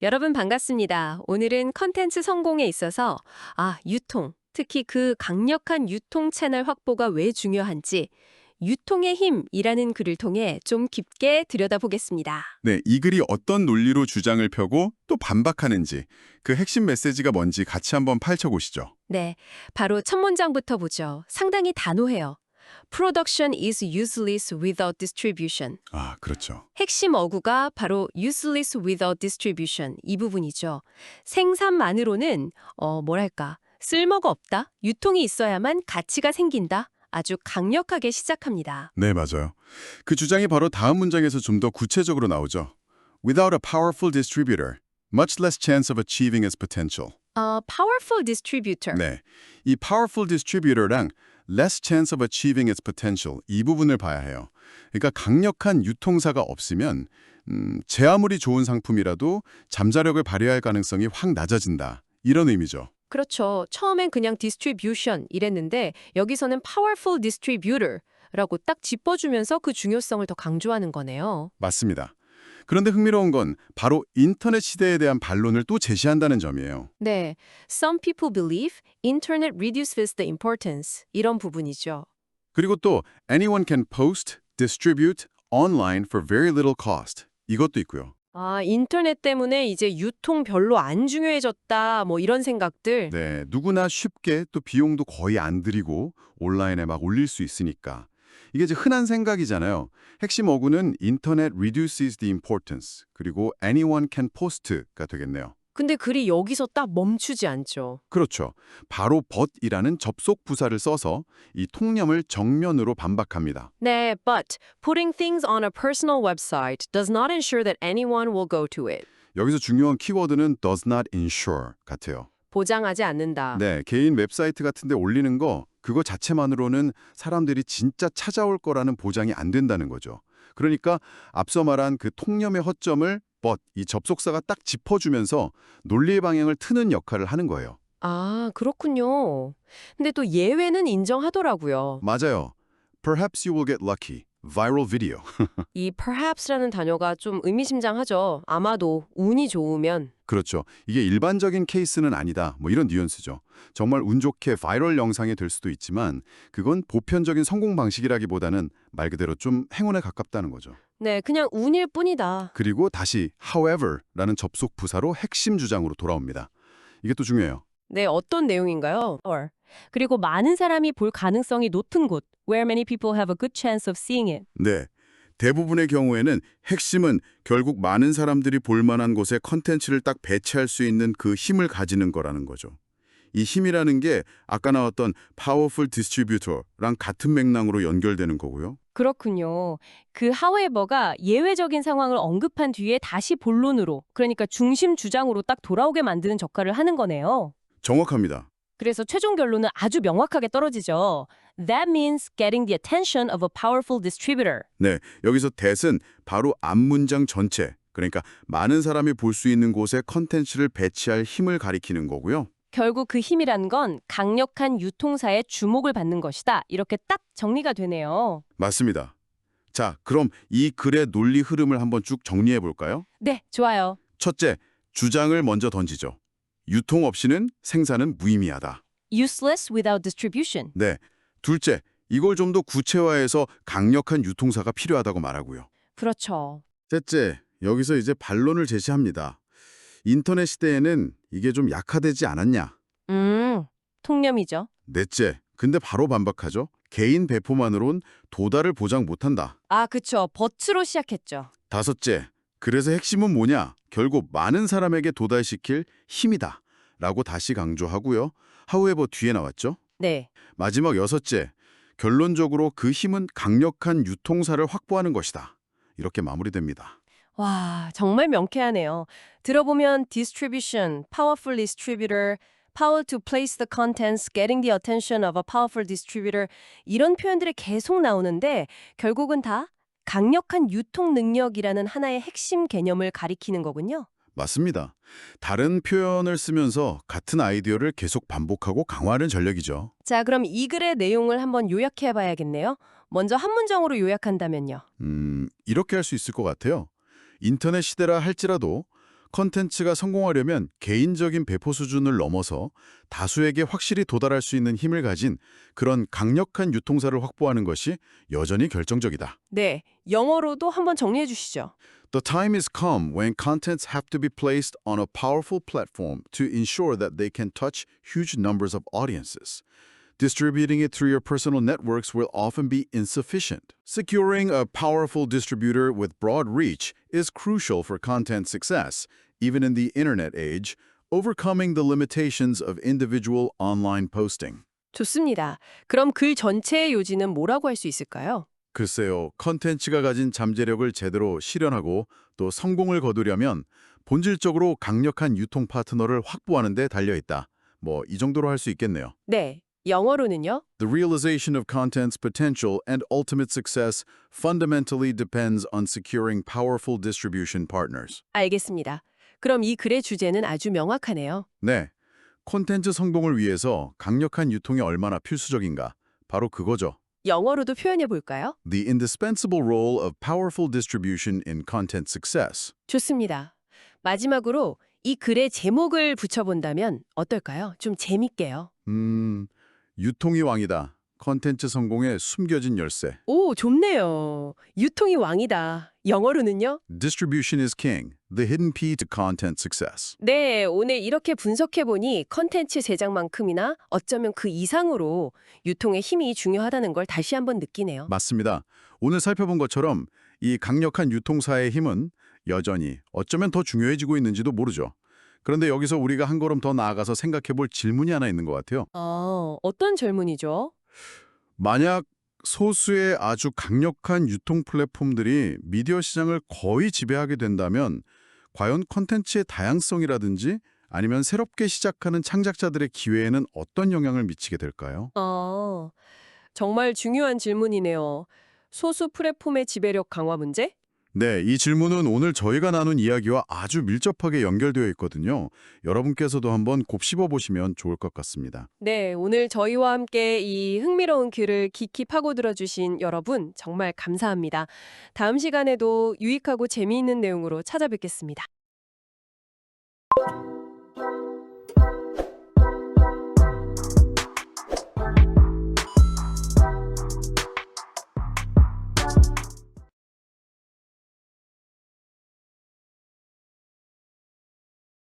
여러분 반갑습니다. 오늘은 컨텐츠 성공에 있어서 아, 유통, 특히 그 강력한 유통 채널 확보가 왜 중요한지 유통의 힘이라는 글을 통해 좀 깊게 들여다보겠습니다. 네, 이 글이 어떤 논리로 주장을 펴고 또 반박하는지 그 핵심 메시지가 뭔지 같이 한번 파헤쳐 보시죠. 네, 바로 첫 문장부터 보죠. 상당히 단호해요. Production is useless without distribution. 아, 그렇죠. 핵심 어구가 바로 useless without distribution 이 부분이죠. 생산만으로는 어 뭐랄까 쓸모가 없다. 유통이 있어야만 가치가 생긴다. 아주 강력하게 시작합니다. 네, 맞아요. 그 주장이 바로 다음 문장에서 좀 더 구체적으로 나오죠. Without a powerful distributor, much less chance of achieving its potential. 어, powerful distributor. 네, 이 powerful distributor랑 less chance of achieving its potential 이 부분을 봐야 해요. 그러니까 강력한 유통사가 없으면 음, 제 아무리 좋은 상품이라도 잠자력을 발휘할 가능성이 확 낮아진다. 이런 의미죠. 그렇죠. 처음엔 그냥 distribution 이랬는데 여기서는 powerful distributor라고 딱 짚어주면서 그 중요성을 더 강조하는 거네요. 맞습니다. 그런데 흥미로운 건 바로 인터넷 시대에 대한 반론을 또 제시한다는 점이에요. 네, some people believe internet reduces the importance 이런 부분이죠. 그리고 또 anyone can post, distribute online for very little cost. 이것도 있고요. 아, 인터넷 때문에 이제 유통 별로 안 중요해졌다, 뭐 이런 생각들. 네, 누구나 쉽게 또 비용도 거의 안 들이고 온라인에 막 올릴 수 있으니까. 이게 이제 흔한 생각이잖아요. 핵심 어구는 internet reduces the importance 그리고 anyone can post가 되겠네요. 근데 글이 여기서 딱 멈추지 않죠. 그렇죠. 바로 but이라는 접속 부사를 써서 이 통념을 정면으로 반박합니다. 네, but putting things on a personal website does not ensure that anyone will go to it. 여기서 중요한 키워드는 does not ensure 같아요. 보장하지 않는다. 네, 개인 웹사이트 같은 데 올리는 거 그거 자체만으로는 사람들이 진짜 찾아올 거라는 보장이 안 된다는 거죠. 그러니까 앞서 말한 그 통념의 허점을 but 이 접속사가 딱 짚어주면서 논리의 방향을 트는 역할을 하는 거예요. 아, 그렇군요. 근데 또 예외는 인정하더라고요. 맞아요. Perhaps you will get lucky. Viral video. 이 perhaps라는 단어가 좀 의미심장하죠. 아마도 운이 좋으면. 그렇죠. 이게 일반적인 케이스는 아니다. 뭐 이런 뉘앙스죠. 정말 운 좋게 바이럴 영상이 될 수도 있지만 그건 보편적인 성공 방식이라기보다는 말 그대로 좀 행운에 가깝다는 거죠. 네, 그냥 운일 뿐이다. 그리고 다시 however라는 접속 부사로 핵심 주장으로 돌아옵니다. 이게 또 중요해요. 네, 어떤 내용인가요? or. 그리고 많은 사람이 볼 가능성이 높은 곳. where many people have a good chance of seeing it. 네. 대부분의 경우에는 핵심은 결국 많은 사람들이 볼 만한 곳에 컨텐츠를 딱 배치할 수 있는 그 힘을 가지는 거라는 거죠. 이 힘이라는 게 아까 나왔던 powerful distributor랑 같은 맥락으로 연결되는 거고요. 그렇군요. 그 however가 예외적인 상황을 언급한 뒤에 다시 본론으로, 그러니까 중심 주장으로 딱 돌아오게 만드는 역할을 하는 거네요. 정확합니다. 그래서 최종 결론은 아주 명확하게 떨어지죠. That means getting the attention of a powerful distributor. 네, 여기서 that은 바로 앞 문장 전체, 그러니까 많은 사람이 볼 수 있는 곳에 컨텐츠를 배치할 힘을 가리키는 거고요. 결국 그 힘이란 건 강력한 유통사의 주목을 받는 것이다. 이렇게 딱 정리가 되네요. 맞습니다. 자, 그럼 이 글의 논리 흐름을 한번 쭉 정리해 볼까요? 네, 좋아요. 첫째, 주장을 먼저 던지죠. 유통 없이는 생산은 무의미하다. Useless without distribution. 네. 둘째, 이걸 좀 더 구체화해서 강력한 유통사가 필요하다고 말하고요. 그렇죠. 셋째, 여기서 이제 반론을 제시합니다. 인터넷 시대에는 이게 좀 약화되지 않았냐? 음, 통념이죠. 넷째, 근데 바로 반박하죠. 개인 배포만으론 도달을 보장 못한다. 아, 그쵸. 버츠로 시작했죠. 다섯째, 그래서 핵심은 뭐냐? 결국 많은 사람에게 도달시킬 힘이다. 라고 다시 강조하고요. 하우에버 뒤에 나왔죠. 네. 마지막 여섯째, 결론적으로 그 힘은 강력한 유통사를 확보하는 것이다. 이렇게 마무리됩니다. 와, 정말 명쾌하네요. 들어보면 distribution, powerful distributor, power to place the contents, getting the attention of a powerful distributor 이런 표현들이 계속 나오는데 결국은 다 강력한 유통 능력이라는 하나의 핵심 개념을 가리키는 거군요. 맞습니다. 다른 표현을 쓰면서 같은 아이디어를 계속 반복하고 강화하는 전략이죠. 자, 그럼 이 글의 내용을 한번 요약해 봐야겠네요. 먼저 한 문장으로 요약한다면요. 음, 이렇게 할 수 있을 것 같아요. 인터넷 시대라 할지라도 컨텐츠가 성공하려면 개인적인 배포 수준을 넘어서 다수에게 확실히 도달할 수 있는 힘을 가진 그런 강력한 유통사를 확보하는 것이 여전히 결정적이다. 네, 영어로도 한번 정리해 주시죠. The time is come when contents have to be placed on a powerful platform to ensure that they can touch huge numbers of audiences. Distributing it through your personal networks will often be insufficient. Securing a powerful distributor with broad reach is crucial for content success, even in the internet age, overcoming the limitations of individual online posting. 좋습니다. 그럼 글 전체의 요지는 뭐라고 할 수 있을까요? 글쎄요, 컨텐츠가 가진 잠재력을 제대로 실현하고 또 성공을 거두려면 본질적으로 강력한 유통 파트너를 확보하는 데 달려 있다. 뭐 이 정도로 할 수 있겠네요. 네, 영어로는요? The realization of content's potential and ultimate success fundamentally depends on securing powerful distribution partners. 알겠습니다. 그럼 이 글의 주제는 아주 명확하네요. 네, 콘텐츠 성공을 위해서 강력한 유통이 얼마나 필수적인가. 바로 그거죠. 영어로도 표현해 볼까요? The indispensable role of powerful distribution in content success. 좋습니다. 마지막으로 이 글의 제목을 붙여본다면 어떨까요? 좀 재밌게요. 음, 유통이 왕이다. 컨텐츠 성공의 숨겨진 열쇠. 오, 좋네요. 유통이 왕이다. 영어로는요? Distribution is king. The hidden key to content success. 네, 오늘 이렇게 분석해보니 컨텐츠 제작만큼이나 어쩌면 그 이상으로 유통의 힘이 중요하다는 걸 다시 한번 느끼네요. 맞습니다. 오늘 살펴본 것처럼 이 강력한 유통사의 힘은 여전히 어쩌면 더 중요해지고 있는지도 모르죠. 그런데 여기서 우리가 한 걸음 더 나아가서 생각해 볼 질문이 하나 있는 것 같아요. 아, 어떤 질문이죠? 만약 소수의 아주 강력한 유통 플랫폼들이 미디어 시장을 거의 지배하게 된다면 과연 컨텐츠의 다양성이라든지 아니면 새롭게 시작하는 창작자들의 기회에는 어떤 영향을 미치게 될까요? 아, 정말 중요한 질문이네요. 소수 플랫폼의 지배력 강화 문제? 네, 이 질문은 오늘 저희가 나눈 이야기와 아주 밀접하게 연결되어 있거든요. 여러분께서도 한번 곱씹어 보시면 좋을 것 같습니다. 네, 오늘 저희와 함께 이 흥미로운 글을 깊이 파고들어 주신 여러분 정말 감사합니다. 다음 시간에도 유익하고 재미있는 내용으로 찾아뵙겠습니다.